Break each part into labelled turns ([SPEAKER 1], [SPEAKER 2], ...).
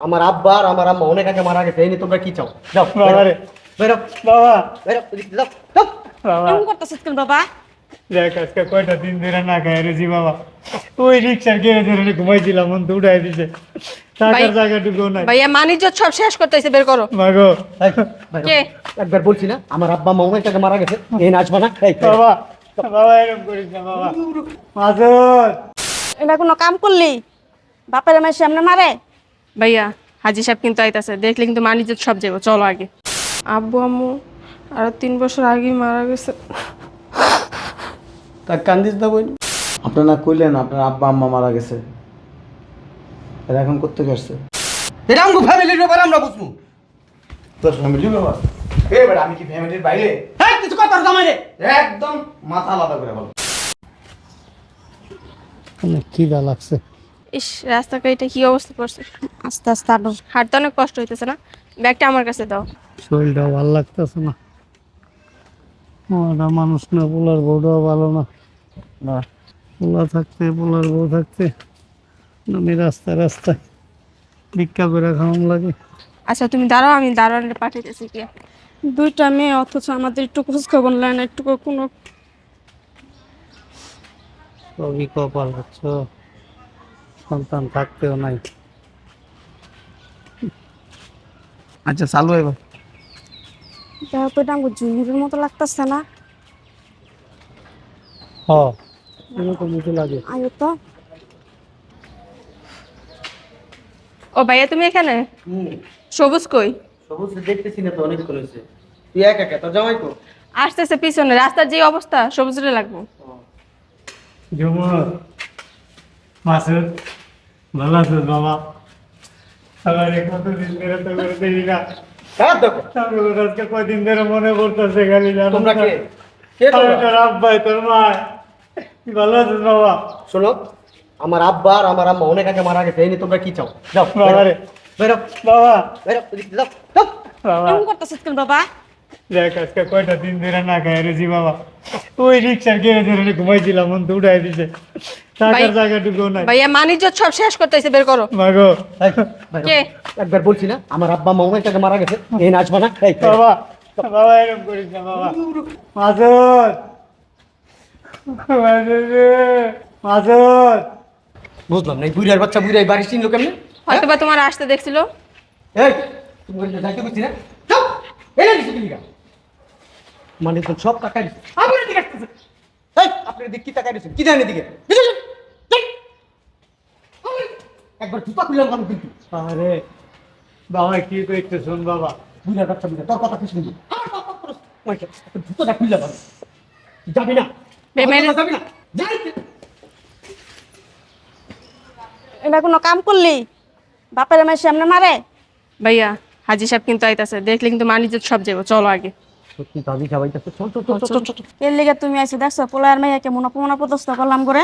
[SPEAKER 1] আমার আব্বা আর আমার আম্মা অনেক আগে মারা গেছে এই নিয়ে তোমরা কি চাও? যাও
[SPEAKER 2] বাবা রে।
[SPEAKER 1] বেরো
[SPEAKER 2] বাবা।
[SPEAKER 1] বেরো এদিকে যাও যাও।
[SPEAKER 2] বাবা।
[SPEAKER 3] করতেছিস কেন বাবা?
[SPEAKER 2] দেখ আজকে কয়টা দিন ধরে না খাই রেছি বাবা। ওই রিক্সার গ্যারেজের ঘুমাইছিলাম মন তো উঠাই দিছে। টাকার জায়গাটুকু নাই।
[SPEAKER 3] ভাইয়া মানিজ্য সব শেষ করতেছে বের করো।
[SPEAKER 2] মাগো।
[SPEAKER 3] কে?
[SPEAKER 1] একবার বলছি না আমার আব্বা আম্মা অনেক আগে মারা গেছে এই নাচবা না।
[SPEAKER 2] বাবা বাবা এরকম করিস না বাবা।
[SPEAKER 3] এটা কোনো কাম করলি? বাপের আমার সামনে মারে? ভাইয়া হাজি সাহেব কিন্তু আইতাছে। দেখলে কিন্তু মানিজ্য সব যাব চলো আগে। আব্বু আম্মু আরও তিন বছর আগেই মারা গেছে।
[SPEAKER 1] তা কান্দিস না বই
[SPEAKER 4] আপনার না কইলেন আপনার আব্বা আম্মা মারা গেছে। এরা এখন করতে আসছে?
[SPEAKER 1] এটা আমগো ফ্যামিলির ব্যাপারে আমরা বুঝব।
[SPEAKER 4] তোর ফ্যামিলি বাবা এ বেটা আমি কি ফ্যামিলির বাইরে?
[SPEAKER 1] হ্যাঁ কিছু কথা জামাই রে
[SPEAKER 4] একদম মাথা আলাদা করে বলো।
[SPEAKER 2] অনেক খিদা লাগছে?
[SPEAKER 3] ইস রাস্তাটা এটা কি অবস্থা করছে আস্তে আস্তে আনো। হাঁটতে অনেক কষ্ট হইতেছে না? ব্যাগটা আমার কাছে দাও।
[SPEAKER 2] শরীরটা ভালো লাগতেছে না। ওটা মানুষ না পোলার বউটাও ভালো না।
[SPEAKER 4] না।
[SPEAKER 2] পোলা থাকতে পোলার বউ থাকতে আমি রাস্তায় রাস্তায় ভিক্ষা করে খাওয়ান লাগে।
[SPEAKER 3] আচ্ছা তুমি দাঁড়াও আমি দাঁড়ানো পাঠাইতেছি কি দুইটা মেয়ে অথচ আমাদের একটু খোঁজ খবর নেয় না একটু কোনো
[SPEAKER 2] সবই কপাল হচ্ছ। সন্তান থাকতেও নাই।
[SPEAKER 4] আচ্ছা চালু এবার।
[SPEAKER 3] দেখো তো এটা আমাকে জুনিয়রের মতো লাগতেছে না।
[SPEAKER 2] হ এরকম মতো লাগে।
[SPEAKER 3] আয়ো তো। ও ভাইয়া তুমি এখানে? সবুজ কই?
[SPEAKER 1] সবুজ দেখতেছি না তো অনেক করেছে তুই একা একা তোর জামাই তো
[SPEAKER 3] আসতেছে পিছনে রাস্তার যে অবস্থা সবুজরে লাগবো।
[SPEAKER 2] মাসুদ। ভালো আছিস বাবা? আমার কতদিন ধরে তো করে দেখি না।
[SPEAKER 1] হ্যাঁ
[SPEAKER 2] আজকে কয়দিন ধরে মনে পড়তেছে খালি জানো
[SPEAKER 1] তোমরা? কে? কে
[SPEAKER 2] তোর আব্বাই তোর মা ভালো আছিস বাবা?
[SPEAKER 1] শোনো আমার আব্বা আর আমার আম্মা অনেক আগে মারা গেছে এই নিয়ে তোমরা কি চাও? যাও
[SPEAKER 2] বাবা রে।
[SPEAKER 1] বেরো
[SPEAKER 2] বাবা।
[SPEAKER 1] বেরো যাও। যাও।
[SPEAKER 3] এমন করতেছিস কেন বাবা?
[SPEAKER 2] আজকে কয়টা দিন ধরে না খাই রেছি বাবা। ওই রিক্সার গ্যারেজের ঘুমাইছিলাম মন তো উঠাই দিছে। টাকার
[SPEAKER 3] ভাই-
[SPEAKER 2] জায়গাটুকু নাই।
[SPEAKER 3] ভাইয়া মানিজ্য সব শেষ করতেছে বের করো।
[SPEAKER 2] মাগো।
[SPEAKER 1] এই, বেরো।
[SPEAKER 3] কে?
[SPEAKER 1] একবার বলছি না আমার আব্বা আম্মা অনেক আগে মারা গেছে এই নাচবা না। এই, বেরো।
[SPEAKER 2] বাবা বাবা এরকম করিস না বাবা। মাসুদ মাসুদ রে, মাসুদ
[SPEAKER 1] বুঝলাম না এই বুড়ার বাচ্চা বুড়াই বাড়ি চিনলো কেমনে?
[SPEAKER 3] হয়তো বা তোমার আসতে দেখছিল।
[SPEAKER 1] এই তুমি যাইতে না। এনে দিছি কি লিগা? মানে তো সব টাকা দিছে। আমার দিকে আসতেছে। এই আপনার দিকে কি টাকা দিছেন কি জানেন দিকে একবার জুতা খুললাম আমি কিন্তু।
[SPEAKER 2] আরে বাবা কি করতে শোন বাবা
[SPEAKER 1] তোর কথা কি শুনবি আমার কথা তোর জুতাটা খুললাম আমি। যাবি না? যাবি না? যাই
[SPEAKER 3] এটা কোনো কাম করলি? বাপের আমার সামনে মারে? ভাইয়া হাজি সাহেব কিন্তু আইতাছে দেখলে কিন্তু মানিজ্য সব যাব চলো আগে।
[SPEAKER 1] সত্যি চল চল চল চল চল
[SPEAKER 3] এর লিগে তুমি আইসে দেখছ পোলার মেয়েকে মনে অপমান প্রদস্ত করলাম করে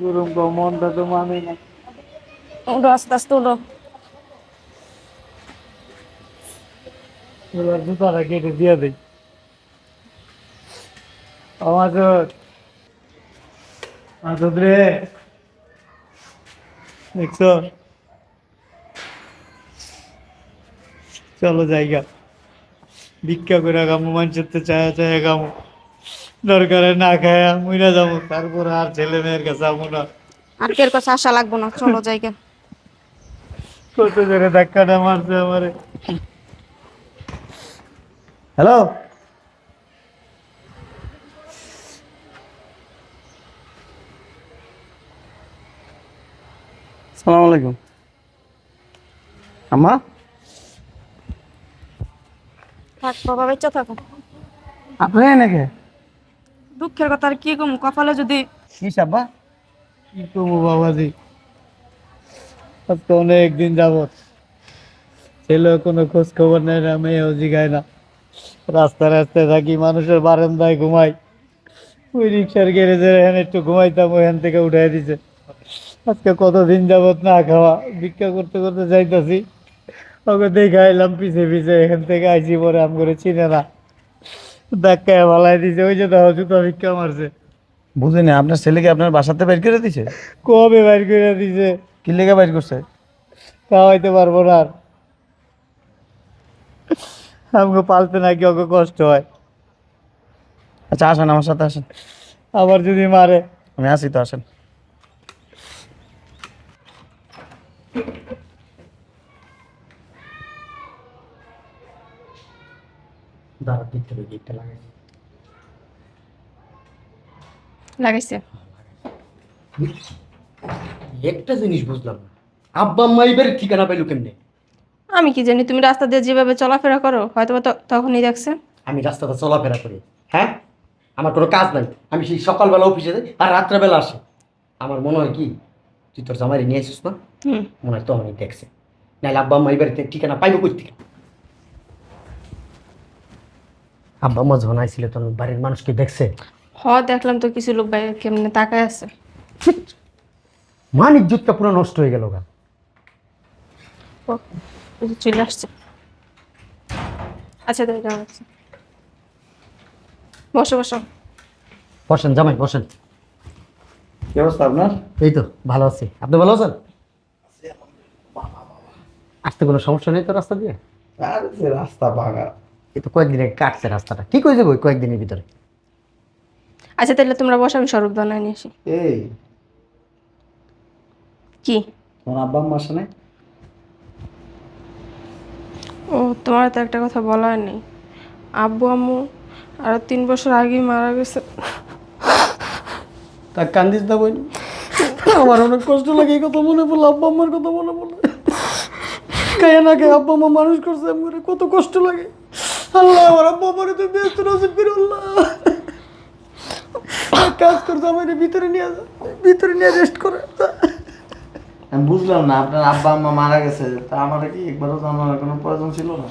[SPEAKER 2] গুরুম গো মনটা তো মানে না।
[SPEAKER 3] আস্তে আস্তে উঠো।
[SPEAKER 2] এবার জুতাটা কেটে দিয়ে দেই। মাসুদ মাসুদ রে। দেখছ? চলো জায়গা। ভিক্ষা করে গামু মানুষের তো চায়া চায়া গামু দরকারে না খায়া মুইরা যাব তারপর আর ছেলে মেয়ের কাছে যাব না।
[SPEAKER 3] আর কের কাছে আশা লাগবো না চলো জায়গা।
[SPEAKER 2] কত জোরে ধাক্কাটা মারছে আমারে।
[SPEAKER 4] হ্যালো? সালাম আলাইকুম। আম্মা?
[SPEAKER 3] থাক বাবা বেঁচে থাকো।
[SPEAKER 4] আপনি নাকি?
[SPEAKER 3] দুঃখের কথা আর কি কম? কপালে যদি
[SPEAKER 4] কি সাব্বা
[SPEAKER 2] কি করব বাবাজি? আজকে অনেক দিন যাবত ছেলে কোনো খোঁজ খবর নেয় না মেয়েও জিগায় না। রাস্তায় রাস্তায় থাকি মানুষের বারান্দায় ঘুমাই। ওই রিক্সার গ্যারেজের এখানে একটু ঘুমাইতাম ওইখান থেকে উঠাই দিছে। আজকে কতদিন যাবত না খাওয়া ভিক্ষা করতে করতে যাইতাছি। ওকে দেখে আইলাম পিছে পিছে এখান থেকে আইসি পরে আম করে চিনে না। ধাক্কায় ভালাই দিছে ওই যে দেখো জুতা ভিক্ষা মারছে।
[SPEAKER 4] বুঝিনি আপনার ছেলেকে আপনার বাসাতে বের করে দিছে?
[SPEAKER 2] কবে বাইর করে দিছে?
[SPEAKER 4] কি লেগে বাইর করছে?
[SPEAKER 2] খাওয়াইতে পারব না আর। আমাকে পালতে নাকি ওকে কষ্ট হয়।
[SPEAKER 4] আচ্ছা আসেন আমার সাথে আসেন।
[SPEAKER 2] আবার যদি মারে।
[SPEAKER 4] আমি আসি তো আসেন।
[SPEAKER 1] দাঁড়া ভিতরে গেটটা লাগাই
[SPEAKER 3] লাগাইছে?
[SPEAKER 1] একটা জিনিস বুঝলাম না। আব্বা আম্মা এবার ঠিকানা পাইলো কেমনে?
[SPEAKER 3] আমি কি জানি তুমি রাস্তা দিয়ে যেভাবে চলাফেরা করো হয়তো বা ত- তখনই দেখছে।
[SPEAKER 1] আমি রাস্তাতে চলাফেরা করি হ্যাঁ? আমার কোনো কাজ নাই। আমি সেই সকালবেলা অফিসে যাই আর রাত্রেবেলা আসি। আমার মনে হয় কি তুই তোর জামাই নিয়ে আসিস না?
[SPEAKER 3] হুম।
[SPEAKER 1] মনে হয় তখনই দেখছে। নাহলে আব্বা আম্মা এবার ঠিকানা পাইবো থেকে? আব্বা আম্মা যখন আইছিল তখন বাড়ির মানুষকে দেখছে?
[SPEAKER 3] হ দেখলাম তো কিছু লোক বাইরে কেমনে তাকায় আছে।
[SPEAKER 1] মান ইজ্জতটা পুরো নষ্ট হয়ে গেল গা।
[SPEAKER 3] ও, এই যে চলে আসছে। আচ্ছা তাই কেমন আছে বসো বসো।
[SPEAKER 1] বসেন জামাই বসেন।
[SPEAKER 4] কি অবস্থা আপনার?
[SPEAKER 1] এই তো ভালো আছি। আপনি ভালো আছেন? আসতে কোনো সমস্যা নেই তো রাস্তা দিয়ে?
[SPEAKER 4] আর যে রাস্তা ভাঙা।
[SPEAKER 1] এই তো কয়েকদিন আগে কাটছে রাস্তাটা। কি কই যাব কয়েকদিনের ভিতরে?
[SPEAKER 3] আচ্ছা তাহলে তোমরা বসো আমি স্বরূপ বানায় নিয়ে আসি।
[SPEAKER 4] এই।
[SPEAKER 3] কি?
[SPEAKER 4] তোমার আব্বা আম্মা আসে নাই?
[SPEAKER 3] ও তোমার তো একটা কথা বলার নেই। আব্বু আম্মু আরও তিন বছর আগেই মারা গেছে।
[SPEAKER 1] তা কান্দিস না বই আমার অনেক কষ্ট লাগে এই কথা মনে পড়ল আব্বা আম্মার কথা মনে পড়ল। কায়া না খায় আব্বা আম্মা মানুষ করছে আমার কত কষ্ট লাগে। আল্লাহ আমার আব্বা আমার তুই ব্যস্ত নসিব এক কাজ করছে আমার ভিতরে নিয়ে যা ভিতরে নিয়ে রেস্ট করে।
[SPEAKER 4] আমি বুঝলাম না আপনার আব্বা আম্মা মারা গেছে তা আমার কি একবারও জানার কোনো প্রয়োজন ছিল না?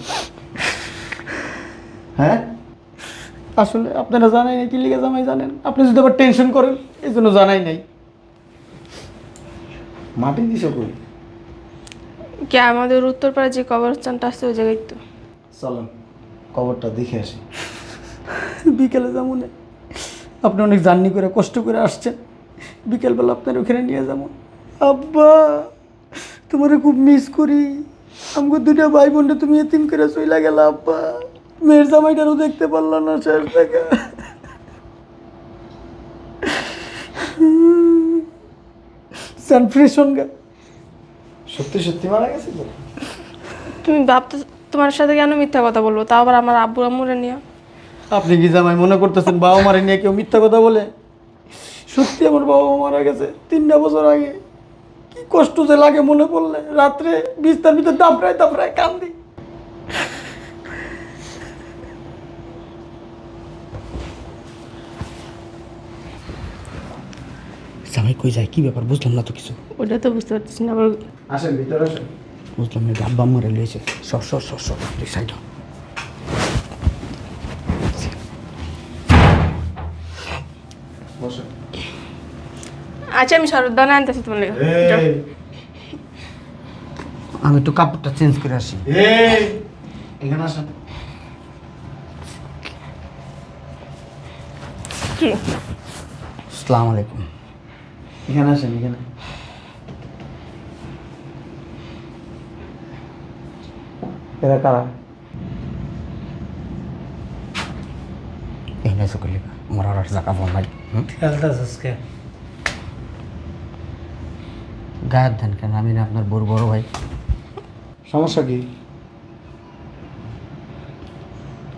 [SPEAKER 4] হ্যাঁ?
[SPEAKER 1] আসলে আপনারা জানাই নাই কি লিগে জামাই জানেন? আপনি যদি আবার টেনশন করেন এই জন্য জানাই নাই।
[SPEAKER 4] মাটি দিছো কই?
[SPEAKER 3] কে আমাদের উত্তরপাড়া যে কবরস্থানটা আছে ওই জায়গায় তো।
[SPEAKER 4] চলেন। কবরটা দেখে আসি।
[SPEAKER 1] বিকেলে যাব না আপনি অনেক জার্নি করে কষ্ট করে আসছেন। বিকেলবেলা আপনার ওখানে নিয়ে যাব আব্বা তোমারে খুব মিস করি। আমাকে দুটা ভাই বোনটা তুমি এতিম করে চইলা গেল আব্বা। মেয়ের জামাইটারও দেখতে পারলাম না শেষ দেখা। গা
[SPEAKER 4] সত্যি সত্যি মারা গেছে
[SPEAKER 3] তুমি ভাবতে তোমার সাথে কেন মিথ্যা কথা বলব? তাও আবার আমার আব্বু আম্মুরে নিয়ে।
[SPEAKER 1] আপনি কি জামাই মনে করতেছেন বাবা মারে নিয়ে কেউ মিথ্যা কথা বলে? সত্যি আমার বাবা মা মারা গেছে তিনটা বছর আগে। কি কষ্ট যে লাগে মনে পড়লে। রাত্রে বিস্তার ভিতর দাপড়ায় দাপড়ায় কান্দি। জামাই কই যায়? কি ব্যাপার? বুঝলাম না তো কিছু।
[SPEAKER 3] ওটা তো বুঝতে পারছি না আবার
[SPEAKER 4] আসেন ভিতরে আসেন।
[SPEAKER 1] বুঝলাম না আব্বা মরে লইছে। সর সর সর সর তুই সাইড।
[SPEAKER 3] আচ্ছা আমি শরৎ দানা আনতেছি তোমার
[SPEAKER 1] আমি একটু কাপড়টা চেঞ্জ করে আসি।
[SPEAKER 4] এই। এখানে আসেন।
[SPEAKER 3] কি?
[SPEAKER 1] আসসালামু আলাইকুম।
[SPEAKER 4] এখানে আসেন এখানে। এরা কারা?
[SPEAKER 1] এখানে এসে করলি আমার আর জায়গা বল নাই। হুম? গায়ের ধান কেন আমি না আপনার বড় বড় ভাই।
[SPEAKER 4] সমস্যা কি?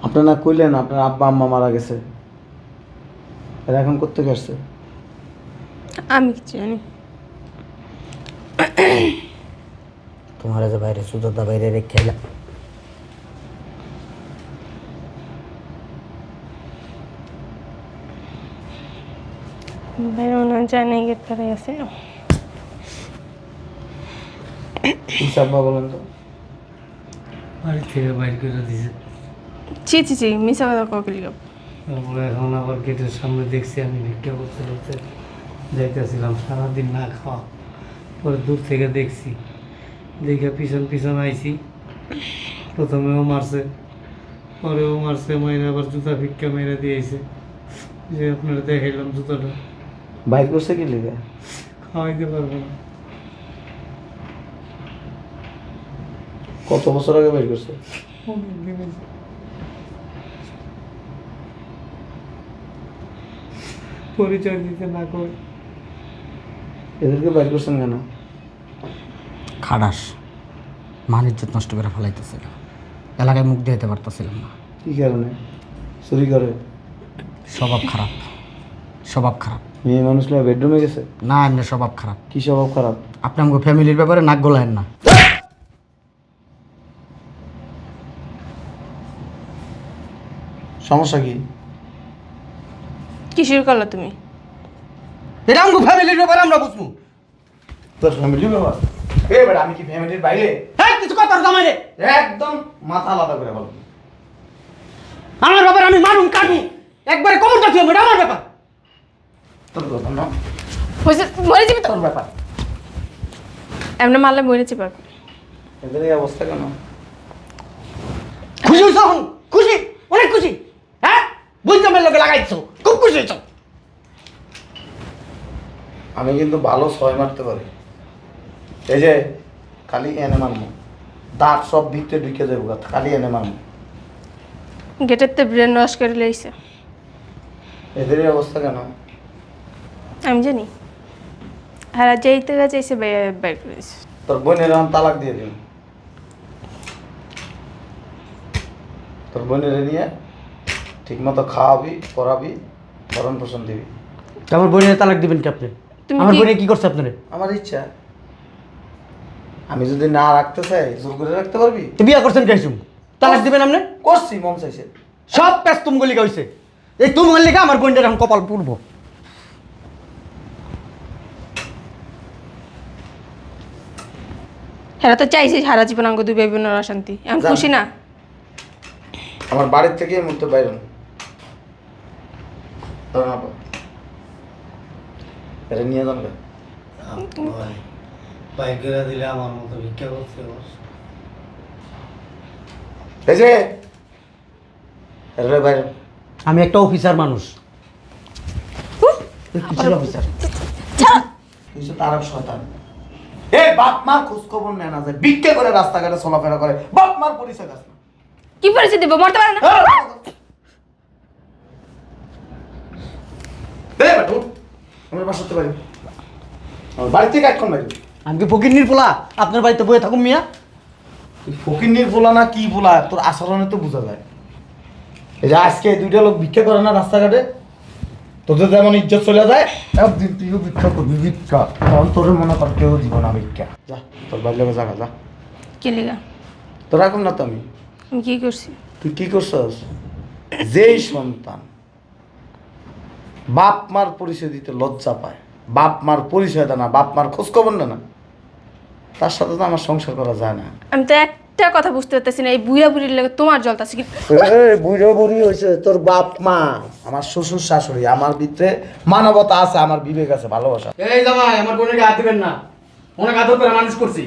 [SPEAKER 4] আপনার না কইলেন আপনার আব্বা আম্মা মারা গেছে। এরা এখন কোথেকে আসছে?
[SPEAKER 3] আমি কি জানি।
[SPEAKER 1] তোমার যে বাইরে সুযোগটা বাইরে রেখে এলাম।
[SPEAKER 3] হয় যায় নাই গেট পারে আছে
[SPEAKER 4] আব্বা বলেন তো
[SPEAKER 2] বাড়ি থেকে বাইর করে দিছে
[SPEAKER 3] ছি ছি ছি মিশা কথা ককলি
[SPEAKER 2] তারপরে এখন আবার গেটের সামনে দেখছি আমি ভিক্ষা করতে করতে যাইতেছিলাম সারাদিন না খাওয়া পরে দূর থেকে দেখছি দেখে পিছন পিছন আইছি প্রথমেও মারছে পরেও মারছে মাইনে আবার জুতা ভিক্ষা মেরে দিয়েছে যে আপনারা দেখাইলাম জুতাটা
[SPEAKER 4] বাইর করছে কি লিগে?
[SPEAKER 2] খাওয়াইতে পারব না।
[SPEAKER 4] কত বছর আগে বের করছে?
[SPEAKER 2] পরিচয় দিতে না করে
[SPEAKER 4] এদেরকে বের করছেন কেন?
[SPEAKER 1] খাটাস মান ইজ্জত নষ্ট করে ফেলাইতেছিল এলাকায় মুখ দিতে পারতেছিলাম না।
[SPEAKER 4] কি কারণে? চুরি করে?
[SPEAKER 1] স্বভাব খারাপ স্বভাব খারাপ।
[SPEAKER 4] মেয়ে মানুষ না বেডরুমে গেছে?
[SPEAKER 1] না এমনি স্বভাব খারাপ।
[SPEAKER 4] কি স্বভাব খারাপ?
[SPEAKER 1] আপনি আমাকে ফ্যামিলির ব্যাপারে নাক গলায়েন না।
[SPEAKER 4] সমস্যা কি?
[SPEAKER 3] কি শুরু করল তুমি?
[SPEAKER 1] এটা আমাকে ফ্যামিলির ব্যাপারে আমরা বুঝব।
[SPEAKER 4] তোর ফ্যামিলি ব্যাপার? এ বেটা আমি কি ফ্যামিলির বাইরে?
[SPEAKER 1] হ্যাঁ কিছু কথা জামাই রে
[SPEAKER 4] একদম মাথা আলাদা করে বলো।
[SPEAKER 1] আমার ব্যাপারে আমি মারুম কাটু একবারে কমন কাটছি এটা আমার ব্যাপার।
[SPEAKER 4] তোর কথা না
[SPEAKER 3] হয়েছে মরে যাবি তো?
[SPEAKER 4] তোর ব্যাপার।
[SPEAKER 3] এমনি মারলে মরে যাবে
[SPEAKER 4] এদের এই অবস্থা কেন?
[SPEAKER 1] খুশি হয়েছ এখন? খুশি? অনেক খুশি। হ্যাঁ? বুঝতে লোকে লাগাইছো খুব খুশি হয়েছ
[SPEAKER 4] আমি কিন্তু ভালো ছয় মারতে পারি। এই যে খালি এনে মারমু। দাঁত সব ভিতরে ঢুকে যাব খালি এনে মারমু।
[SPEAKER 3] গেটের তো ব্রেন ওয়াশ করে লইছে।
[SPEAKER 4] এদের এই অবস্থা কেন?
[SPEAKER 3] আমি জানি। আর যেইতে গেছে এসে বাইর করেছে
[SPEAKER 4] তোর বোনের এখন তালাক দিয়ে দিন তোর বোনের নিয়ে ঠিক মতো খাওয়াবি পড়াবি ভরণ পোষণ দিবি।
[SPEAKER 1] আমার বোনের তালাক দিবেন কি আপনি?
[SPEAKER 3] তুমি
[SPEAKER 1] আমার
[SPEAKER 3] কি-
[SPEAKER 1] বোনে কি করছে আপনারে?
[SPEAKER 4] আমার ইচ্ছা। আমি যদি না রাখতে চাই জোর করে রাখতে পারবি?
[SPEAKER 1] তো বিয়া করছেন কেসুম তালাক দিবেন আপনি?
[SPEAKER 4] করছি মন চাইছে।
[SPEAKER 1] সব প্যাস তুম গলি হইছে। এই তুম গলি আমার বোনের এখন কপাল পুরবো
[SPEAKER 3] হ্যাঁ তো চাইছি সারা জীবন আঙ্গ দুই ভাই বোনের অশান্তি আমি। খুশি না।
[SPEAKER 4] আমার বাড়ির থেকে এই মুহূর্তে। এটা নিয়ে যান গা।
[SPEAKER 2] দিলে আমার মতো ভিক্ষা করছে
[SPEAKER 4] এই যে! এটা বাইরে।
[SPEAKER 1] আমি একটা অফিসার মানুষ। কিসের অফিসার?
[SPEAKER 4] শয়তান। এ বাপ মার খোঁজ খবর নেয় না যে ভিক্ষা করে রাস্তাঘাটে চলাফেরা করে। বাপ মার পরিচয় না
[SPEAKER 3] কি পরিচয় দিব? মরতে পারে না।
[SPEAKER 4] এ বাটু আমার বাসাতে পারি আমার বাড়ি থেকে
[SPEAKER 1] আমি কি ফকির নির্পোলা আপনার বাড়িতে বয়ে থাকুন মিয়া?
[SPEAKER 4] ফকির বলা না কি বলা তোর আচরণে তো বোঝা যায়। এই যে আজকে দুইটা লোক ভিক্ষা করে না রাস্তাঘাটে? তোদের যেমন ইজ্জত চলে যায় একদিন তুইও ভিক্ষা করবি ভিক্ষা। তখন তোর মনে কর কেউ দিব না ভিক্ষা। যা তোর বাড়ি লোকে জাগা যা।
[SPEAKER 3] কে লেগা?
[SPEAKER 4] তোর এখন না তো আমি?
[SPEAKER 3] আমি কি করছি?
[SPEAKER 4] তুই কি করছস? যেই সন্তান বাপ মার পরিচয় দিতে লজ্জা পায় বাপ মার পরিচয় দেয় না বাপ মার খোঁজ খবর নেয় না তার সাথে তো আমার সংসার করা যায় না।
[SPEAKER 3] আমি তো একটা কথা বুঝতে পারতেছি না এই বুড়া বুড়ির লেগে তোমার জলতাছে কি?
[SPEAKER 4] বুড়ো বুড়ি হয়েছে তোর বাপ মা আমার শ্বশুর শাশুড়ি আমার ভিতরে মানবতা আছে আমার বিবেক আছে ভালোবাসা।
[SPEAKER 1] এই জামাই আমার বোনের গায়ে হাত দিবেন না। অনেক আদর করে মানুষ করছি।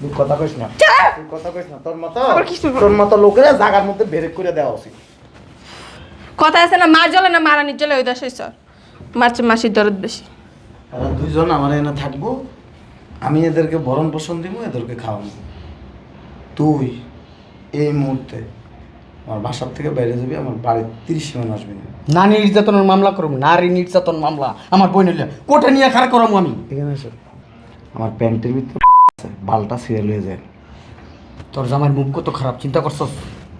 [SPEAKER 4] তুই কথা কইস না। তুই কথা কইস না তোর মতো
[SPEAKER 3] আবার কি
[SPEAKER 4] তোর মতো লোকেরা জায়গার মধ্যে বেরেক করে দেওয়া উচিত।
[SPEAKER 3] কথা আছে না মার জলে না মারানির জলে ওই দশ স্যার মারছে মাসির দরদ বেশি।
[SPEAKER 4] দুইজন আমার এখানে থাকব আমি এদেরকে ভরণ পোষণ দিব এদেরকে খাওয়াবো। তুই এই মুহূর্তে আমার বাসার থেকে বাইরে যাবি আমার বাড়ির তিরিশ জন আসবি না।
[SPEAKER 1] নারী নির্যাতনের মামলা করুন নারী নির্যাতন মামলা। আমার বই নিলে কোর্টে নিয়ে খাড়া করাবো আমি।
[SPEAKER 4] এখানে এসো আমার প্যান্টের ভিতরে আছে, বালটা সিরিয়াল হয়ে যায়।
[SPEAKER 1] তোর জামার মুখ কত খারাপ চিন্তা করছস?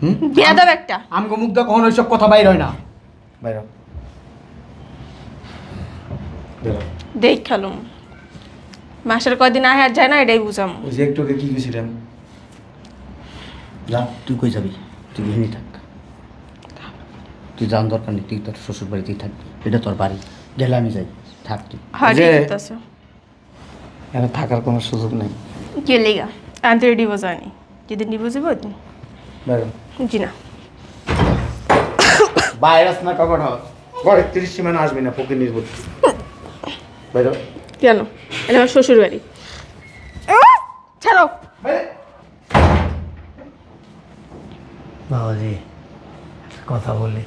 [SPEAKER 1] হুম?
[SPEAKER 3] বিয়া একটা।
[SPEAKER 1] আমগো মুখ দিয়ে কখনো ওইসব কথা বাইর হয় না।
[SPEAKER 4] বাইরে হ। বের হ।
[SPEAKER 3] দেখ খেলুম মাসের কয়দিন আহে আর যায় না এটাই বুঝাম।
[SPEAKER 4] ওই যে একটু আগে কি গেছিলাম যা
[SPEAKER 1] তুই কই যাবি? তুই এখানেই থাক। তুই যান দরকার নেই তুই তোর শ্বশুর বাড়িতেই থাকবি। এটা তোর বাড়ি। গেলে আমি যাই। থাক তুই।
[SPEAKER 3] হয়
[SPEAKER 4] এখানে থাকার কোনো সুযোগ নেই।
[SPEAKER 3] কে লেগা আমি তো ডিভোর্স হয়নি। যেদিন ডিভোর্স দিব জি না।
[SPEAKER 4] ভাইরাস না কখন ঘরে তিরিশ সীমানা আসবি না ফকির নির্বোধ। বাইরে।
[SPEAKER 3] কেন? এটা আমার শ্বশুর বাড়ি ছাড়ো!
[SPEAKER 2] বাবাজি কথা বলি।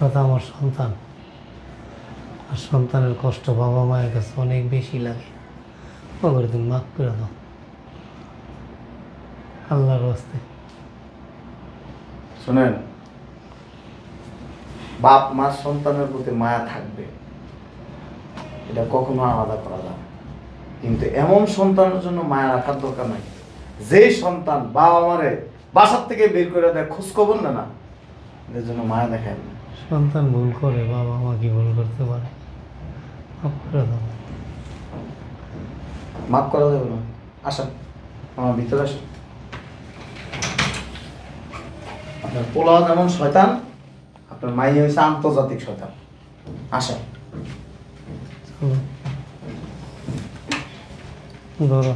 [SPEAKER 2] কথা আমার সন্তান। আর সন্তানের কষ্ট বাবা মায়ের কাছে অনেক বেশি লাগে। ওগুলো তুমি মাফ করে দাও। আল্লাহর হস্তে
[SPEAKER 4] শোনেন, বাপ মার সন্তানের প্রতি মায়া থাকবে। এটা কখনো আলাদা করা যাবে। কিন্তু এমন সন্তানের জন্য মায়া রাখার দরকার নাই। যেই সন্তান বাবা মারে বাসার থেকে বের করে দেয় খোঁজ খবর না না। এদের জন্য মায়া দেখায় না।
[SPEAKER 2] সন্তান ভুল করে বাবা মা কি ভুল করতে পারে? মাফ করে দাও।
[SPEAKER 4] মাফ করা যাবে না। আসেন আমার ভিতরে আসেন। আপনার পোলাও যেমন শয়তান আপনার মাই হয়েছে আন্তর্জাতিক শয়তান। আসেন।
[SPEAKER 2] ধরো।